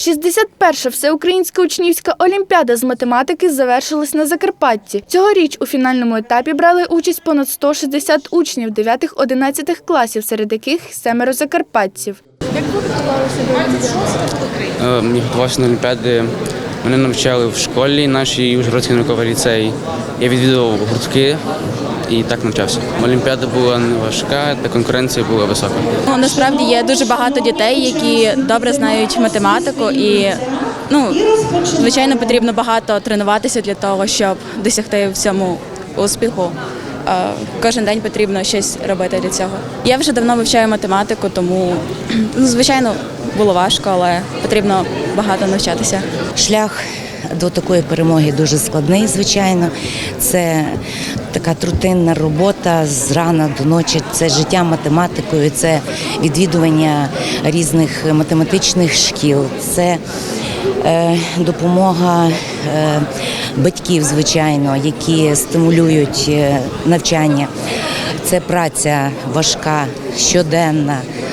61-ша всеукраїнська учнівська олімпіада з математики завершилась на Закарпатті. Цьогоріч у фінальному етапі брали участь понад 160 учнів 9-11 класів, серед яких семеро закарпатців. Е, Мені готувався на Олімпіади. Мене навчали в школі нашій Ужгородський науковий ліцей. Я відвідував гуртки і так навчався. Олімпіада була не важка, та конкуренція була висока. Ну, насправді є дуже багато дітей, які добре знають математику, і ну звичайно потрібно багато тренуватися для того, щоб досягти в цьому успіху. Кожен день потрібно щось робити для цього. Я вже давно вивчаю математику, тому ну, звичайно було важко, але потрібно багато навчатися. Шлях до такої перемоги дуже складний, звичайно. Це така трутинна робота з рана до ночі. Це життя математикою, це відвідування різних математичних шкіл. Це допомога е, батьків, звичайно, які стимулюють е, навчання. Це праця важка, щоденна, е,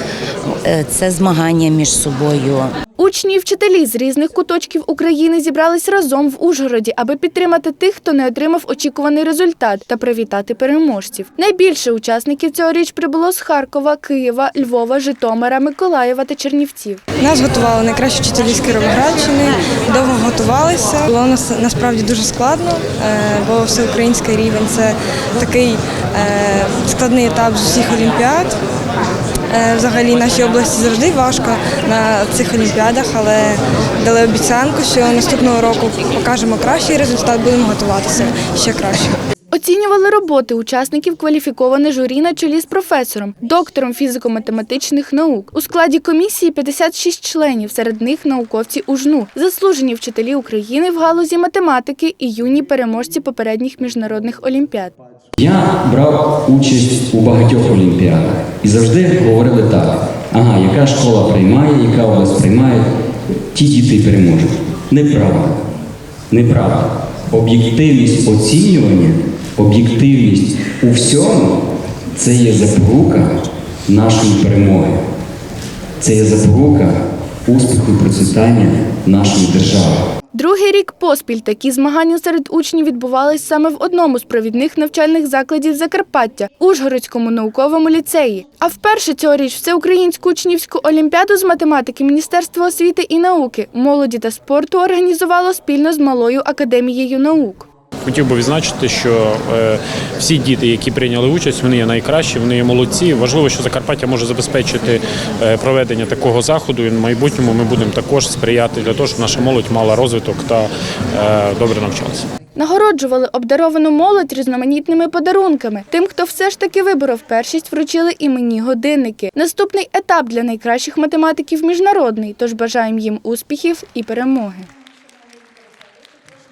це змагання між собою. Учні і вчителі з різних куточків України зібрались разом в Ужгороді, аби підтримати тих, хто не отримав очікуваний результат, та привітати переможців. Найбільше учасників цьогоріч прибуло з Харкова, Києва, Львова, Житомира, Миколаєва та Чернівців. Нас готували найкращі вчителі з Кіровоградщини, довго готувалися. Було нас насправді дуже складно, е, бо всеукраїнський рівень це такий е, складний етап з усіх олімпіад. Е, Взагалі нашій області завжди важко на цих олімпіадах, але дали обіцянку, що наступного року покажемо кращий результат, будемо готуватися ще краще. Оцінювали роботи учасників кваліфіковане журі на чолі з професором, доктором фізико-математичних наук. У складі комісії 56 членів, серед них науковці УЖНУ, заслужені вчителі України в галузі математики і юні переможці попередніх міжнародних олімпіад. Я брав участь у багатьох олімпіадах і завжди говорили так: ага, яка школа приймає, яка область приймає, ті діти переможуть. Неправда. Неправда. Об'єктивність оцінювання, об'єктивність у всьому це є запорука нашої перемоги. Це є запорука успіху процвітання нашої держави. Другий рік поспіль такі змагання серед учнів відбувались саме в одному з провідних навчальних закладів Закарпаття Ужгородському науковому ліцеї. А вперше цьогоріч всеукраїнську учнівську олімпіаду з математики Міністерства освіти і науки, молоді та спорту організувало спільно з малою академією наук. Хотів би відзначити, що е, всі діти, які прийняли участь, вони є найкращі, вони є молодці. Важливо, що Закарпаття може забезпечити е, проведення такого заходу. І в майбутньому ми будемо також сприяти для того, щоб наша молодь мала розвиток та е, добре навчалася. Нагороджували обдаровану молодь різноманітними подарунками. Тим, хто все ж таки виборов першість, вручили іменні годинники. Наступний етап для найкращих математиків міжнародний, тож бажаємо їм успіхів і перемоги.